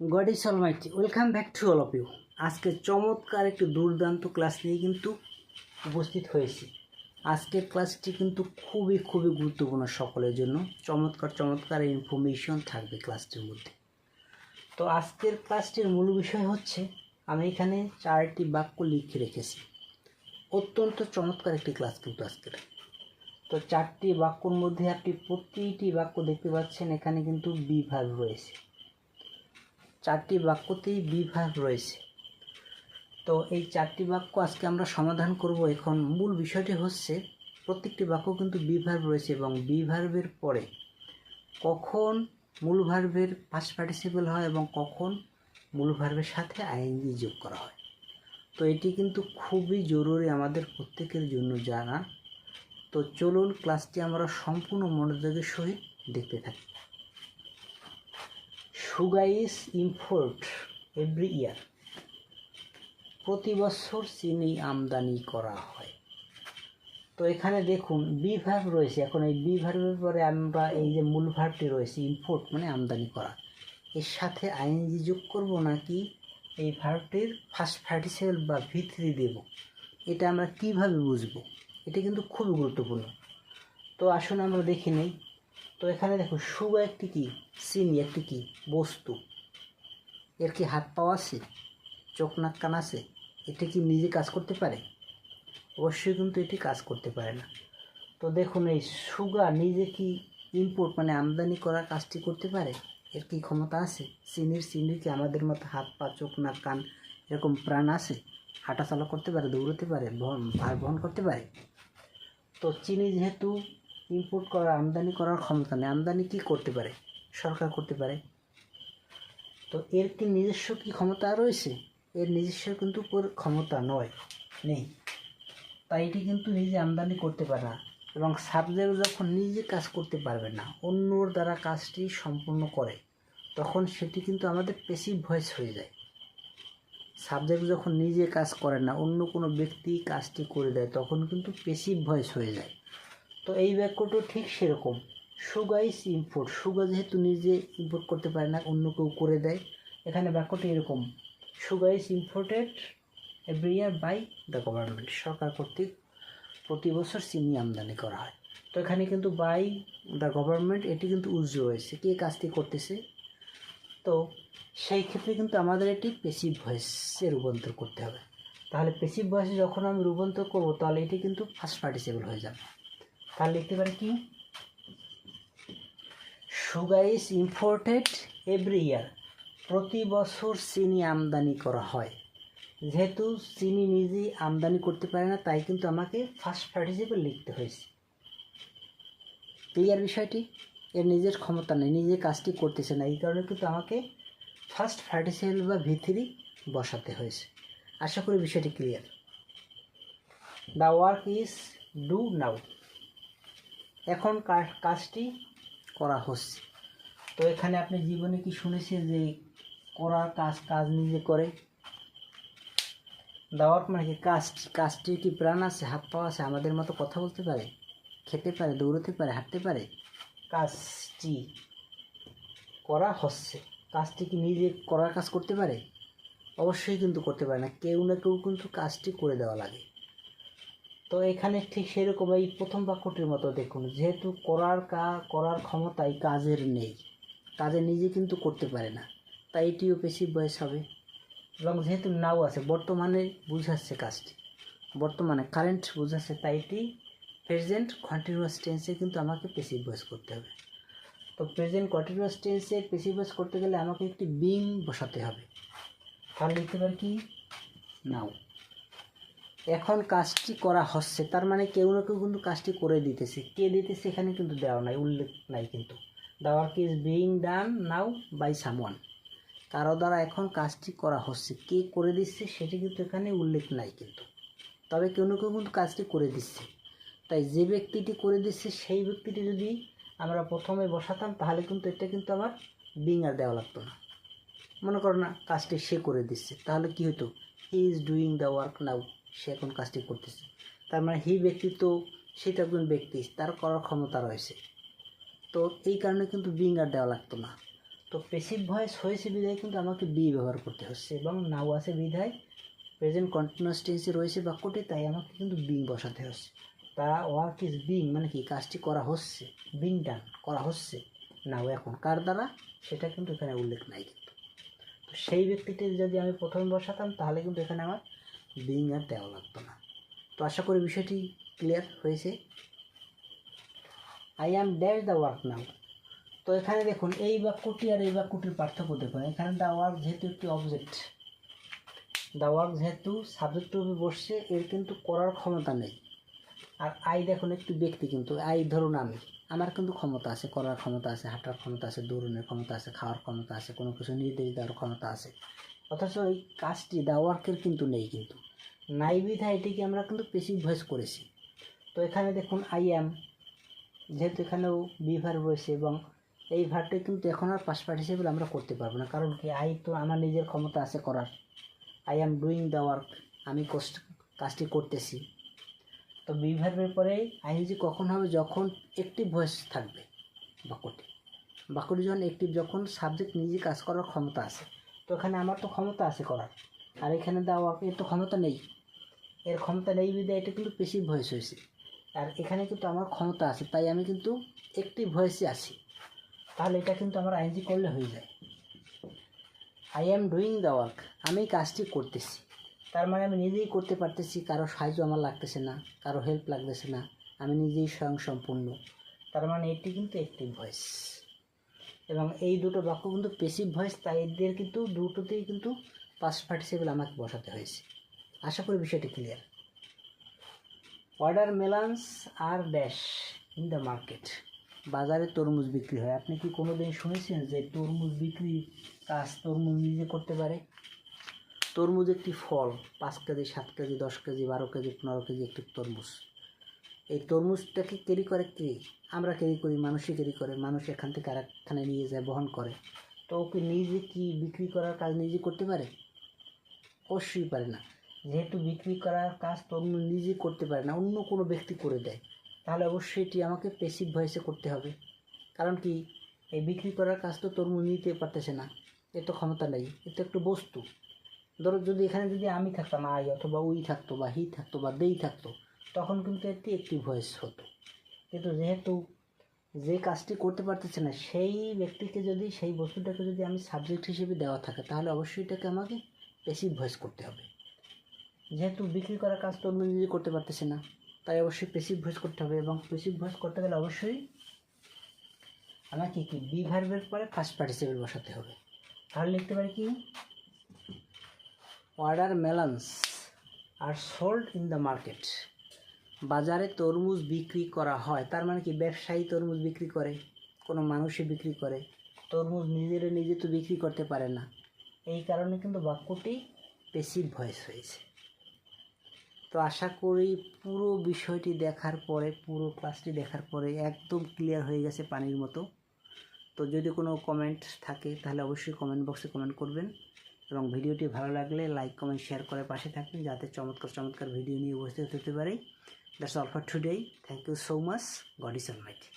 God is almighty welcome back to all of you আজকে চমৎকার একটি দুর্দান্ত ক্লাস নিয়ে কিন্তু উপস্থিত হয়েছি। আজকের ক্লাসটি কিন্তু খুবই খুবই গুরুত্বপূর্ণ সকলের জন্য। চমৎকার চমৎকার ইনফরমেশন থাকবে ক্লাসটির মধ্যে। তো আজকের ক্লাসটির মূল বিষয় হচ্ছে, আমি এখানে চারটি বাক্য লিখে রেখেছি। অত্যন্ত চমৎকার একটি ক্লাস কিন্তু আজকের। তো চারটি বাক্যর মধ্যে আপনি প্রতিটি বাক্য দেখতে পাচ্ছেন, এখানে কিন্তু বিভাগ রয়েছে। চারটি বাক্যতেই বিভাগ রয়েছে। তো এই চারটি বাক্য আজকে আমরা সমাধান করব। এখন মূল বিষয়টি হচ্ছে, প্রত্যেকটি বাক্য কিন্তু বিভাগ রয়েছে এবং বিভার্বের পরে কখন মূল ভার্বের পাস্ট পার্টিসিপেল হয় এবং কখন মূল ভার্বের সাথে আইএনজি যোগ করা হয়। তো এটি কিন্তু খুবই জরুরি আমাদের প্রত্যেকের জন্য জানা। তো চলুন ক্লাসটি আমরা সম্পূর্ণ মনোযোগের সহিত দেখতে থাকি। Sugar is import every year. প্রতি বছর চিনি আমদানি করা হয়। তো এখানে দেখুন, বি ভার্ব রয়েছে। এখন এই বি ভার্বের পরে আমরা এই যে মূল ভার্বটি রয়েছে, ইম্পোর্ট মানে আমদানি করা। এর সাথে আইএনজি যোগ করব নাকি? এই ভার্বটির ফার্স্ট পার্টিসিপেল বা ভিত্রি দেব। এটা আমরা কীভাবে বুঝব? এটা কিন্তু খুবই গুরুত্বপূর্ণ। তো আসুন আমরা দেখে নেই। তো এখানে দেখো সুগা একটি কি? চিনি একটি কি? বস্তু। এর কি হাত পাওয়া আছে? চোখ নাক কান আছে? এটা কি নিজে কাজ করতে পারে? অবশ্যই কিন্তু এটি কাজ করতে পারে না। তো দেখুন, এই সুগা নিজে কি ইম্পোর্ট মানে আমদানি করার কাজটি করতে পারে? এর কি ক্ষমতা আছে? চিনির চিনির কি আমাদের মতো হাত পা, চোখ নাক কান এরকম প্রাণ আছে? হাঁটাচলা করতে পারে, দৌড়তে পারে বহন ভার বহন করতে পারে? তো চিনি যেহেতু ইম্পোর্ট করা আমদানি করার ক্ষমতা নেই। আমদানি কি করতে পারে? সরকার করতে পারে। তো এর কি নিজস্ব কি ক্ষমতা রয়েছে? এর নিজস্ব কিন্তু ক্ষমতা নয়, নেই। তাই এটি কিন্তু নিজে আমদানি করতে পারে না এবং সাবজেক্ট যখন নিজে কাজ করতে পারবে না, অন্যর দ্বারা কাজটি সম্পূর্ণ করে, তখন সেটি কিন্তু আমাদের পেসিভ ভয়েস হয়ে যায়। সাবজেক্ট যখন নিজে কাজ করে না, অন্য কোনো ব্যক্তি কাজটি করে দেয়, তখন কিন্তু পেসিভ ভয়েস হয়ে যায়। তো এই বাক্যটা ঠিক সেরকম। সুগাইস ইম্পোর্ট সুগা যেহেতু নিজে ইম্পোর্ট করতে পারে না, অন্য কেউ করে দেয়। এখানে বাক্যটি এরকম। Sugar is imported every year by the government সরকার কর্তৃক প্রতি বছর চিনি আমদানি করা হয়। তো এখানে কিন্তু বাই দ্য গভর্নমেন্ট এটি কিন্তু উজ্জ রয়েছে কে কাজটি করতেছে? তো সেই ক্ষেত্রে কিন্তু আমাদের এটি পেসিভ ভয়েসে রূপান্তর করতে হবে। তাহলে পেসিভ ভয়েসে যখন আমি রূপান্তর করব, তাহলে এটি কিন্তু ফার্স্ট পার্টিসিপেল হয়ে যাবে। তাহলে লিখতে পারি কি? Sugar is imported every year. প্রতি বছর চিনি আমদানি করা হয়। যেহেতু চিনি নিজেই আমদানি করতে পারে না, তাই কিন্তু আমাকে ফার্স্ট পার্টিসিপেল লিখতে হয়েছে। ক্লিয়ার বিষয়টি? এর নিজের ক্ষমতা নেই, নিজে কাজটি করতেছে না। এই কারণে কিন্তু আমাকে ফার্স্ট পার্টিসিপেল বা ভিতরি বসাতে হয়েছে। আশা করি বিষয়টি clear the work is do now এখন কাজটি করা হচ্ছে। তো এখানে আপনি জীবনে কি শুনেছেন যে করার কাজ কাজ নিজে করে? দাওয়ার মানে কি কাজ, কাজটির কি প্রাণ আছে, হাত পা আছে, আমাদের মতো কথা বলতে পারে? খেতে পারে, দৌড়তে পারে, হাঁটতে পারে? কাজটি করা হচ্ছে। কাজটি কি নিজে করার কাজ করতে পারে? অবশ্যই কিন্তু করতে পারে না। কেউ না কেউ কিন্তু কাজটি করে দেওয়া লাগে। তো এখানে ঠিক সেরকম এই প্রথম বাক্যটির মতো দেখুন, যেহেতু করার কা, করার ক্ষমতাই কাজের নেই, কাজে নিজে কিন্তু করতে পারে না, তাই এটিও পেশি বয়স হবে। এবং যেহেতু নাও আছে, বর্তমানে বুঝাচ্ছে কাজটি, বর্তমানে কারেন্ট বুঝাচ্ছে, তাই এটি প্রেজেন্ট কন্টিনিউয়াস টেন্সে কিন্তু আমাকে পেসিভ ভয়েস করতে হবে। তো প্রেজেন্ট কন্টিনিউয়াস টেন্সে পেসিভ ভয়েস করতে গেলে আমাকে একটি বিং বসাতে হবে। তাহলে লিখতে পারি কি? নাও। এখন কাজটি করা হচ্ছে, তার মানে কেউ না কেউ কিন্তু কাজটি করে দিতেছে। কে দিতেছে এখানে কিন্তু দেওয়া নাই, উল্লেখ নাই কিন্তু। The work is being done now by someone কারও দ্বারা এখন কাজটি করা হচ্ছে, কে করে দিচ্ছে সেটি কিন্তু এখানে উল্লেখ নাই কিন্তু। তবে কেউ না কেউ কিন্তু কাজটি করে দিচ্ছে। তাই যে ব্যক্তিটি করে দিচ্ছে, সেই ব্যক্তিটি যদি আমরা প্রথমে বসাতাম, তাহলে কিন্তু এটা কিন্তু আবার বিং আর দেওয়া লাগতো না। মনে করো না, কাজটি সে করে দিচ্ছে, তাহলে কি হতো he is doing the work now সে এখন কাজটি করতেছে। তার মানে হি ব্যক্তি তো সেটা একজন ব্যক্তি, তার করার ক্ষমতা রয়েছে। তো এই কারণে কিন্তু বিং আর দেওয়া লাগতো না। তো পেসিভ ভয়েস হয়েছে বিধায় কিন্তু আমাকে বি ব্যবহার করতে হচ্ছে এবং নাও আছে বিধায় প্রেজেন্ট কন্টিনিউয়াস টেন্সে রয়েছে বাক্যটি, তাই আমাকে কিন্তু বিং বসাতে হচ্ছে। তা ওয়ার্ক ইজ বিং মানে কি? কাজটি করা হচ্ছে বিং ডান করা হচ্ছে নাও এখন। কার দ্বারা? সেটা কিন্তু এখানে উল্লেখ নাই। কিন্তু তো সেই ব্যক্তিটি যদি আমি প্রথমে বসাতাম, তাহলে কিন্তু এখানে আমার বিং আর দেওয়া লাগতো না। তো আশা করি বিষয়টি ক্লিয়ার হয়েছে। I am dash the work now তো এখানে দেখুন, এই বাক্যটি আর এই বাক্যটির পার্থক্য দেখুন। এখানে দ্য ওয়ার্ক যেহেতু একটি অবজেক্ট দ্য ওয়ার্ক যেহেতু সাবজেক্ট রূপে বসছে, এর কিন্তু করার ক্ষমতা নেই। আর আই দেখুন, একটি ব্যক্তি কিন্তু আই ধরুন আমি, আমার কিন্তু ক্ষমতা আছে, করার ক্ষমতা আছে, হাঁটার ক্ষমতা আছে, দৌড়নের ক্ষমতা আছে, খাওয়ার ক্ষমতা আছে, কোনো কিছু নির্দেশ দেওয়ার ক্ষমতা আছে। অথচ এই কাজটি দ্য ওয়ার্কের কিন্তু নেই কিন্তু। নাই বিধা এটিকে আমরা কিন্তু পেসিভ ভয়েস করেছি। তো এখানে দেখুন আই অ্যাম যেহেতু এখানেও বি ভার্ব রয়েছে এবং এই ভার্বটি কিন্তু এখন আর পাস পার্টিসিপেল আমরা করতে পারব না, কারণ কি আই তো আমার নিজের ক্ষমতা আছে করার। I am doing the work আমি কষ্ট কাজটি করতেছি। তো বি ভার্বের পরে আইএনজি কখন হবে? যখন একটি ভয়েস থাকবে বাক্যটি। বাক্যটি যখন একটি যখন সাবজেক্ট নিজে কাজ করার ক্ষমতা আছে। তো এখানে আমার তো ক্ষমতা আছে করার। আর এখানে দেওয়া এর তো ক্ষমতা নেই। এর ক্ষমতা নেই বিদে এটা কিন্তু পেসিভ ভয়েস হয়েছে। আর এখানে কিন্তু আমার ক্ষমতা আছে, তাই আমি কিন্তু একটি ভয়েসে আছি। তাহলে এটা কিন্তু আমার আইনজি করলে হয়ে যায়। I am doing the work আমি কাজটি করতেছি। তার মানে আমি নিজেই করতে পারতেছি, কারও সাহায্য আমার লাগতেছে না, কারও হেল্প লাগতেছে না, আমি নিজেই স্বয়ং সম্পূর্ণ তার মানে এটি কিন্তু একটি ভয়েস। এবং এই দুটো বাক্য কিন্তু পেসিভ ভয়েস তাই এদের কিন্তু দুটোতেই কিন্তু পাস্ট পার্টিসিপেল আমাকে বসাতে হয়েছে। আশা করি বিষয়টি clear watermelons are dash in the market বাজারে তরমুজ বিক্রি হয়। আপনি কি কোনো দিন শুনেছেন যে তরমুজ বিক্রি কাজ তরমুজ নিজে করতে পারে? তরমুজ একটি ফল, পাঁচ কেজি, সাত কেজি, দশ কেজি, বারো কেজি, পনেরো কেজি একটি তরমুজ। এই তরমুজটাকে ক্যারি করে কে? আমরা ক্যারি করি, মানুষই ক্যারি করে। মানুষ এখান থেকে আরেকখানে নিয়ে যায়, বহন করে। তো ওকে নিজে কি বিক্রি করার কাজ নিজে করতে পারে? অবশ্যই পারে না। যেহেতু বিক্রি করার কাজ তরমুজ নিজে করতে পারে না, অন্য কোনো ব্যক্তি করে দেয়, তাহলে অবশ্যই এটি আমাকে পেসিভ ভয়েসে করতে হবে। কারণ কি? এই বিক্রি করার কাজ তো তরমুজ নিতে পারতেছে না। এ তো ক্ষমতা নেই এ তো একটু বস্তু। ধরো যদি এখানে যদি আমি থাকতাম, আই অথবা উই থাকতো বা হি থাকতো বা দেই থাকতো তখন কিন্তু এটি একটি ভয়েস হতো। কিন্তু যেহেতু যে কাজটি করতে পারতেছে না, সেই ব্যক্তিকে যদি, সেই বস্তুটাকে যদি আমি সাবজেক্ট হিসেবে দেওয়া থাকে, তাহলে অবশ্যই এটাকে আমাকে পেসিভ ভয়েস করতে হবে। যেহেতু বিক্রি করার কাজ তো অন্য নিজে করতে পারতেছে না, তাই অবশ্যই প্যাসিভ ভয়েস করতে হবে এবং প্যাসিভ ভয়েস করতে গেলে অবশ্যই আমাকে কি বি ভার্বের পরে ফার্স্ট পার্টিসিপেল বসাতে হবে। তাহলে লিখতে পারি কি? Watermelons are sold in the market বাজারে তরমুজ বিক্রি করা হয়। তার মানে কি? ব্যবসায়ী তরমুজ বিক্রি করে, কোনো মানুষে বিক্রি করে। তরমুজ নিজের নিজে তো বিক্রি করতে পারে না। এই কারণে কিন্তু বাক্যটি পেসিভ ভয়েস হয়েছে। তো আশা করি পুরো বিষয়টি দেখার পরে, পুরো ক্লাসটি দেখার পরে একদম ক্লিয়ার হয়ে গেছে পানির মতো। তো যদি কোনো কমেন্ট থাকে, তাহলে অবশ্যই কমেন্ট বক্সে কমেন্ট করবেন। এবং ভিডিওটি ভালো লাগলে লাইক কমেন্ট শেয়ার করে পাশে থাকবেন, যাতে চমৎকার চমৎকার ভিডিও নিয়ে উপস্থিত হতে পারি। That's all for today. Thank you so much. God is Almighty.